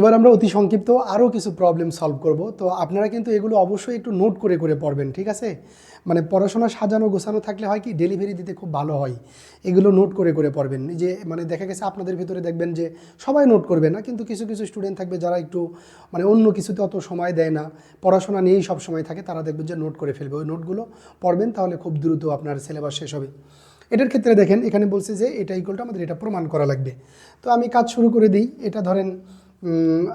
এবার আমরা অতি সংক্ষিপ্ত আরও কিছু প্রবলেম সলভ করব। তো আপনারা কিন্তু এগুলো অবশ্যই একটু নোট করে করে পড়বেন, ঠিক আছে? মানে পড়াশোনা সাজানো, গোছানো থাকলে হয় কি ডেলিভারি দিতে খুব ভালো হয়। এগুলো নোট করে করে পড়বেন। যে মানে দেখা গেছে আপনাদের ভিতরে দেখবেন যে সবাই নোট করবে না, কিন্তু কিছু কিছু স্টুডেন্ট থাকবে যারা একটু মানে অন্য কিছুতে অত সময় দেয় না, পড়াশোনা নিয়েই সব সময় থাকে, তারা দেখবেন যে নোট করে ফেলবে। ওই নোটগুলো পড়বেন, তাহলে খুব দ্রুত আপনার সিলেবাস শেষ হবে। এটার ক্ষেত্রে দেখেন, এখানে বলছে যে এটা ইকুয়ালটা আমাদের এটা প্রমাণ করা লাগবে। তো আমি কাজ শুরু করে দিই। এটা ধরেন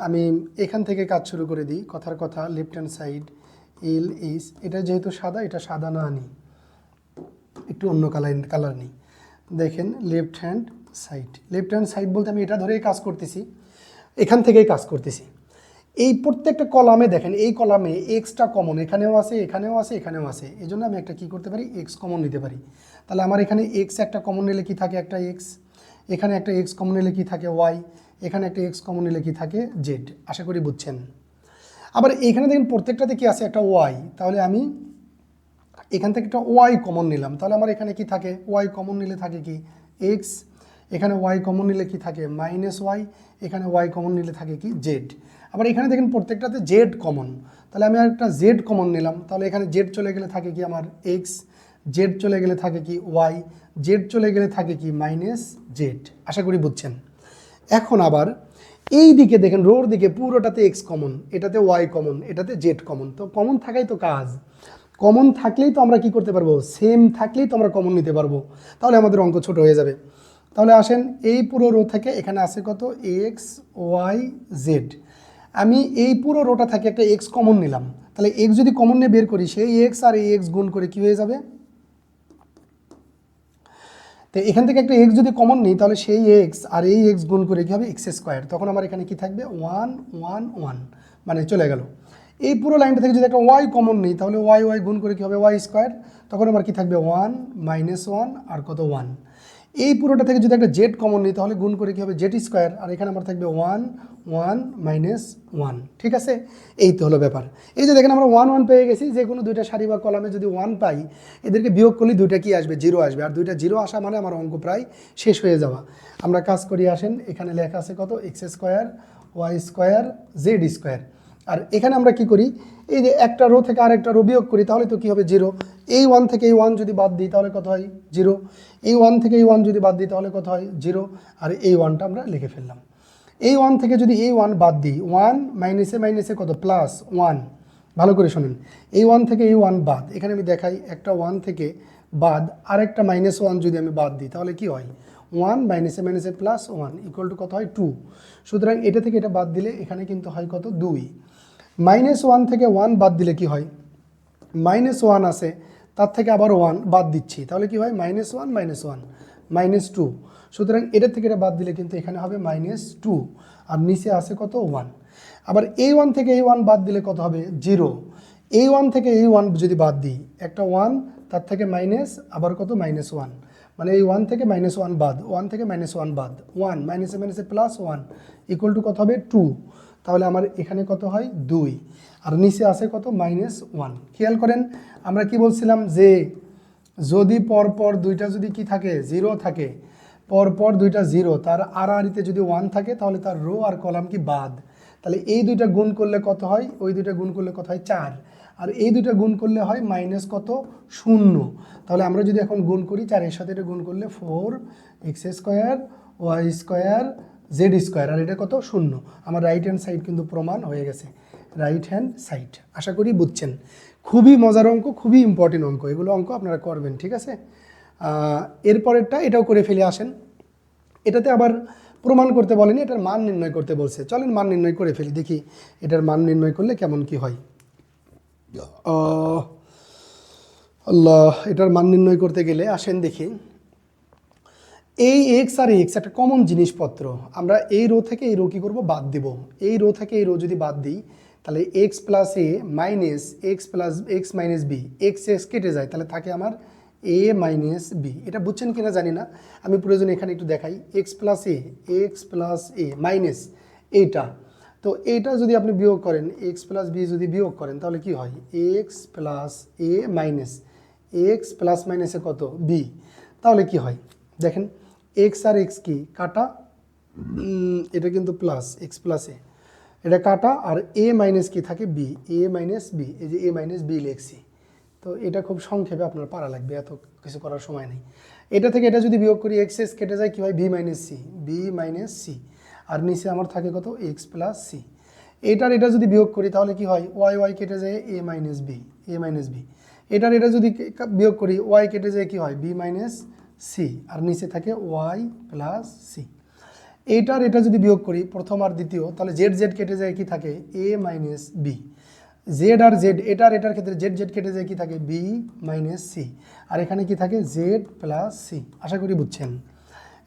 আমি এখান থেকে কাজ শুরু করে দিই, কথার কথা left hand side L H এটা যেহেতু সাদা, এটা সাদা না নিই একটু অন্য কালার কালার নিই। দেখেন left hand side left hand side বলতে আমি এটা ধরেই কাজ করতেছি, এখান থেকেই কাজ করতেছি। এই প্রত্যেকটা কলামে দেখেন, এই কলামে এক্সটা কমন এখানেও আছে এখানেও আছে এখানেও আছে। এই জন্য আমি একটা কি করতে পারি? এক্স কমন নিতে পারি। তাহলে আমার এখানে এক্স একটা কমন নিলে কি থাকে একটা এক্স এখানে একটা এক্স কমন নিলে কি থাকে ওয়াই এখানে একটা এক্স কমন নিলে কি থাকে জেড আশা করি বুঝছেন। আবার এখানে দেখেন প্রত্যেকটাতে কি আছে? একটা ওয়াই তাহলে আমি এখান থেকে একটা ওয়াই কমন নিলাম। তাহলে আমার এখানে কি থাকে? ওয়াই কমন নিলে থাকে কি? এক্স এখানে ওয়াই কমন নিলে কি থাকে? মাইনাস ওয়াই এখানে ওয়াই কমন নিলে থাকে কি? জেড আবার এখানে দেখেন প্রত্যেকটাতে জেড কমন তাহলে আমি একটা জেড কমন নিলাম। তাহলে এখানে জেড চলে গেলে থাকে কি আমার এক্স জেড চলে গেলে থাকে কি ওয়াই জেড চলে গেলে থাকে কি? মাইনাস জেড আশা করি বুঝছেন। এখন আবার এই দিকে দেখেন রোর দিকে পুরোটাতে এক্স কমন এটাতে ওয়াই কমন এটাতে জেড কমন তো কমন থাকাই তো কাজ। কমন থাকলেই তো আমরা কি করতে পারব? সেম থাকলেই তো আমরা কমন নিতে পারব। তাহলে আমাদের অঙ্ক ছোট হয়ে যাবে। তাহলে আসেন, এই পুরো রো থেকে এখানে আছে কত? এক্স ওয়াই জেড আমি এই পুরো রোটা থেকে একটা এক্স কমন নিলাম। তাহলে এক্স যদি কমন নিয়ে বের করি, সেই এক্স আর এই এক্স গুণ করে কি হয়ে যাবে? তো এখান থেকে একটা এক্স যদি কমন নিই, তাহলে সেই এক্স আর এই এক্স গুণ করে কী হবে? এক্স স্কোয়ার তখন আমার এখানে কী থাকবে? ওয়ান ওয়ান ওয়ান মানে চলে গেল। এই পুরো লাইনটা থেকে যদি একটা ওয়াই কমন নিই, তাহলে ওয়াই ওয়াই গুণ করে কী হবে? ওয়াই স্কোয়ার তখন আমার কী থাকবে? ওয়ান মাইনাস ওয়ান আর কত? ওয়ান এই পুরোটা থেকে যদি একটা জেড কমন নিই, তাহলে গুণ করে কী হবে? Z square. আর এখানে আমার থাকবে ওয়ান ওয়ান মাইনাস ওয়ান। ঠিক আছে? এই তো হলো ব্যাপার। এই যে দেখেন আমরা ওয়ান ওয়ান পেয়ে গেছি। যে কোনো দুইটা সারি বা কলামে যদি ওয়ান পাই, এদেরকে বিয়োগ করলে দুইটা কি আসবে? জিরো আসবে। আর দুইটা জিরো আসা মানে আমার অঙ্ক প্রায় শেষ হয়ে যাওয়া। আমরা কাজ করি, আসেন, এখানে লেখা আছে কত? X square, y square, z square. আর এখানে আমরা কি করি? এই যে একটা রো থেকে আরেকটা রো বিয়োগ করি, তাহলে তো কী হবে? জিরো এই ওয়ান থেকে এই ওয়ান যদি বাদ দিই, তাহলে কত হয়? জিরো এই ওয়ান থেকে এই ওয়ান যদি বাদ দিই, তাহলে কত হয়? জিরো আর এই ওয়ানটা আমরা লিখে ফেললাম। এই ওয়ান থেকে যদি এই ওয়ান বাদ দিই ওয়ান মাইনাসে মাইনাসে কত? প্লাস ওয়ান ভালো করে শোনেন। এই ওয়ান থেকে এই ওয়ান বাদ। এখানে আমি দেখাই, একটা ওয়ান থেকে বাদ, আরেকটা মাইনাস ওয়ান যদি আমি বাদ দিই, তাহলে কি হয়? ওয়ান মাইনাসে মাইনাসে প্লাস ওয়ান ইকুয়াল টু কত হয়? টু সুতরাং এটা থেকে এটা বাদ দিলে এখানে কিন্তু হয় কত? দুই। মাইনাস ওয়ান থেকে ওয়ান বাদ দিলে কি হয়? মাইনাস ওয়ান আছে, তার থেকে আবার ওয়ান বাদ দিচ্ছি। তাহলে কি হয়? Minus one minus one, minus two. সুতরাং এটার থেকে এটা বাদ দিলে কিন্তু এখানে হবে মাইনাস টু। আর নিচে আছে কত? ওয়ান। আবার এই ওয়ান থেকে এই ওয়ান বাদ দিলে কত হবে? জিরো। এই ওয়ান থেকে এই ওয়ান যদি বাদ দিই, একটা ওয়ান, তার থেকে মাইনাস, আবার কত? Minus one. মানে এই ওয়ান থেকে মাইনাস ওয়ান বাদ, ওয়ান থেকে মাইনাস ওয়ান বাদ। ওয়ান, মাইনাসে মাইনাসে প্লাস ওয়ান ইকুয়াল টু কত হবে? টু। তাহলে আমার এখানে কত হয়? দুই। আর নিচে আছে কত? Minus one. খেয়াল করেন, আমরা কি বলছিলাম যে যদি পরপর দুইটা যদি কি থাকে? জিরো থাকে। পরপর দুইটা জিরো, তার আড়াআড়িতে যদি ওয়ান থাকে, তাহলে তার রো আর কলাম কি বাদ। তাহলে এই দুইটা গুণ করলে কত হয়? ওই দুইটা গুণ করলে কত হয়? চার। আর এই দুইটা গুণ করলে হয় মাইনাস কত? শূন্য। তাহলে আমরা যদি এখন গুণ করি, চারের সাথে এটা গুণ করলে four x square, y square z square আর এটা কত? শূন্য। আমার রাইট হ্যান্ড সাইড কিন্তু প্রমাণ হয়ে গেছে। রাইট হ্যান্ড সাইড আশা করি বুঝছেন। খুবই মজার অঙ্ক, খুবই ইম্পর্টেন্ট অঙ্ক। এগুলো অঙ্ক আপনারা করবেন, ঠিক আছে? এরপরেরটা এটাও করে ফেলে আসেন। এটাতে আবার প্রমাণ করতে বলেনি, এটার মান নির্ণয় করতে বলছে। চলেন মান নির্ণয় করে ফেলি, দেখি এটার মান নির্ণয় করলে কেমন কি হয়। আল্লাহ, এটার মান নির্ণয় করতে গেলে, আসেন দেখি। এই এক্স আর এক্স একটা কমন জিনিসপত্র। আমরা এই রো থেকে এই রো কী করব? বাদ দিব। এই রো থেকে এই রো যদি বাদ দিই, তাহলে x plus a minus x plus x minus b x x কেটে যায়, তাহলে থাকে আমার এ মাইনাস বি এটা বুঝছেন কিনা জানি না। আমি প্রয়োজন এখানে একটু দেখাই। X plus a x plus a minus এইটা। তো এইটা যদি আপনি বিয়োগ করেন এক্স প্লাস বি যদি বিয়োগ করেন, তাহলে কি হয়? X plus a minus x plus মাইনাসে কত? বি তাহলে কি হয়? দেখেন এক্স আর এক্স কি? কাটা? এটা কিন্তু প্লাস এক্স প্লাস এটা কাটা আর এ মাইনাস কি থাকে? বি এ মাইনাস বি এই যে এ মাইনাস বি লিখছি। তো এটা খুব সংক্ষেপে আপনার পারা লাগবে, এত কিছু করার সময় নেই। এটা থেকে এটা যদি বিয়োগ করি এক্স এস কেটে যায় কি হয়? B minus c b minus c আর নিচে আমার থাকে কত? এক্স প্লাস সি এটার এটা যদি বিয়োগ করি, তাহলে কি হয়? ওয়াই ওয়াই কেটে যায় a minus b a minus b এটার এটা যদি বিয়োগ করি ওয়াই কেটে যায় কি হয়? বি মাইনাস সি আর নিচে থাকে ওয়াই প্লাস সি এইটার এটা যদি বিয়োগ করি, প্রথম আর দ্বিতীয়, তাহলে জেড জেড কেটে যায় কি থাকে? এ মাইনাস বি জেড আর জেড এটার এটার ক্ষেত্রে জেড জেড কেটে যায় কি থাকে? বি মাইনাস সি আর এখানে কি থাকে? জেড প্লাস সি আশা করি বুঝছেন।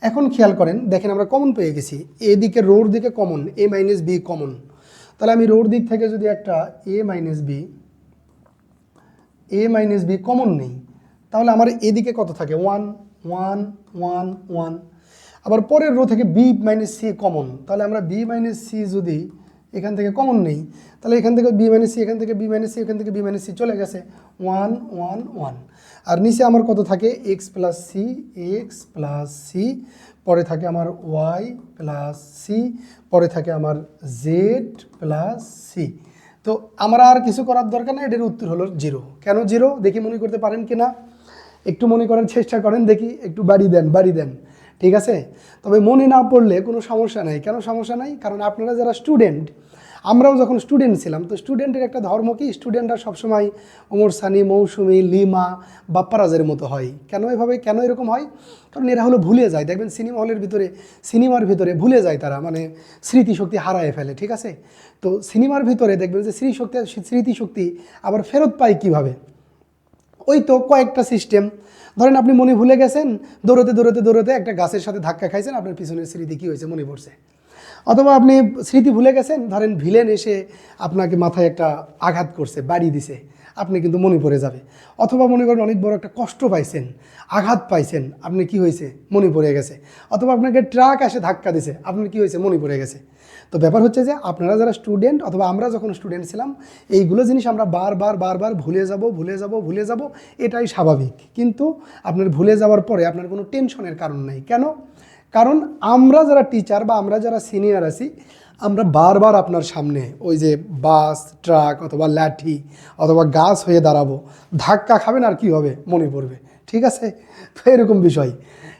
এখন খেয়াল করেন, দেখেন আমরা কমন পেয়ে গেছি। এদিকে রোর দিকে common a minus b common তাহলে আমি রোর দিক থেকে যদি একটা a minus b a minus b common নেই, তাহলে আমার এদিকে কত থাকে? One one one one. আবার পরের রো থেকে বি মাইনাস সি কমন তাহলে আমরা বি মাইনাস সি যদি এখান থেকে কমন নেই, তাহলে এখান থেকে বি মাইনাস সি এখান থেকে বি মাইনাস সি এখান থেকে বি মাইনাস সি চলে গেছে। ওয়ান ওয়ান ওয়ান আর নিচে আমার কত থাকে? X plus c x plus c পরে থাকে আমার ওয়াই প্লাস সি পরে থাকে আমার জেড প্লাস সি তো আমরা আর কিছু করার দরকার নেই, এটার উত্তর হলো জিরো কেন জিরো দেখি মনে করতে পারেন কি না একটু মনে করার চেষ্টা করেন, দেখি একটু বাড়ি দেন বাড়ি দেন। ঠিক আছে? তবে মনে না পড়লে কোনো সমস্যা নাই। কেন সমস্যা নাই? কারণ আপনারা যারা স্টুডেন্ট আমরাও যখন স্টুডেন্ট ছিলাম, তো স্টুডেন্টের একটা ধর্ম কি? স্টুডেন্টরা সবসময় ওমর সানি, মৌসুমি, লিমা বাপ্পারাজের মতো হয়। কেন এভাবে? কেন এরকম হয়? কারণ এরা হলো ভুলে যায়। দেখবেন সিনেমা হলের ভিতরে সিনেমার ভিতরে ভুলে যায় তারা মানে স্মৃতিশক্তি হারায় ফেলে, ঠিক আছে? তো সিনেমার ভিতরে দেখবেন যে স্মৃতিশক্তি স্মৃতিশক্তি আবার ফেরত পায় কীভাবে? ওই তো কয়েকটা সিস্টেম ধরেন আপনি মনে ভুলে গেছেন, দৌড়তে দৌড়তে দৌড়তে একটা গাছের সাথে ধাক্কা খাইছেন, আপনার পিছনের স্মৃতি কী হয়েছে মনে পড়ছে? অথবা আপনি স্মৃতি ভুলে গেছেন, ধরেন ভিলেন এসে আপনাকে মাথায় একটা আঘাত করছে, বাড়ি দিছে। আপনি কিন্তু মনে পড়ে যাবে। অথবা মনে করেন অনেক বড় একটা কষ্ট পাইছেন, আঘাত পাইছেন, আপনি কি হয়েছে? মনে পড়ে গেছে। অথবা আপনাকে ট্রাক এসে ধাক্কা দিছে, আপনার কি হয়েছে? মনে পড়ে গেছে। তো ব্যাপার হচ্ছে যে, আপনারা যারা স্টুডেন্ট অথবা আমরা যখন স্টুডেন্ট ছিলাম, এইগুলো জিনিস আমরা বারবার বারবার ভুলে যাব ভুলে যাব ভুলে যাব, এটাই স্বাভাবিক। কিন্তু আপনার ভুলে যাওয়ার পরে আপনার কোনো টেনশনের কারণ নেই। কেন? কারণ আমরা যারা টিচার বা আমরা যারা সিনিয়র আছি আমরা বারবার আপনার সামনে ওই যে বাস, ট্রাক অথবা লাঠি অথবা গাছ হয়ে দাঁড়াবো। ধাক্কা খাবেন আর কি হবে? মনে পড়বে। ঠিক আছে? তো এরকম বিষয়।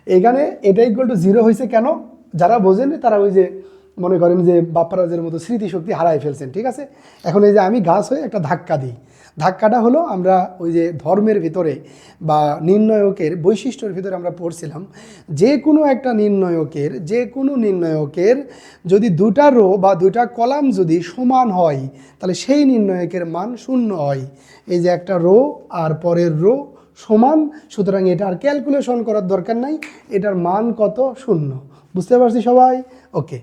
এখানে এটা ইকুয়াল টু জিরো হয়েছে কেন? যারা বোঝেন তারা ওই যে মনে করেন যে বাপ্পারাজের মতো স্মৃতিশক্তি হারাই ফেলছেন, ঠিক আছে? এখন এই যে আমি গাছ হয়ে একটা ধাক্কা দিই। ধাক্কাটা হলো আমরা ওই যে ধর্মের ভিতরে বা নির্ণয়কের বৈশিষ্ট্যের ভিতরে আমরা পড়ছিলাম, যে কোনো একটা নির্ণয়কের, যে কোনো নির্ণয়কের যদি দুটা রো বা দুটা কলাম যদি সমান হয়, তাহলে সেই নির্ণয়কের মান শূন্য হয়। এই যে একটা রো আর পরের রো সমান, সুতরাং এটা আর ক্যালকুলেশন করার দরকার নাই, এটার মান কত? শূন্য। বুঝতে পারছি সবাই? ওকে।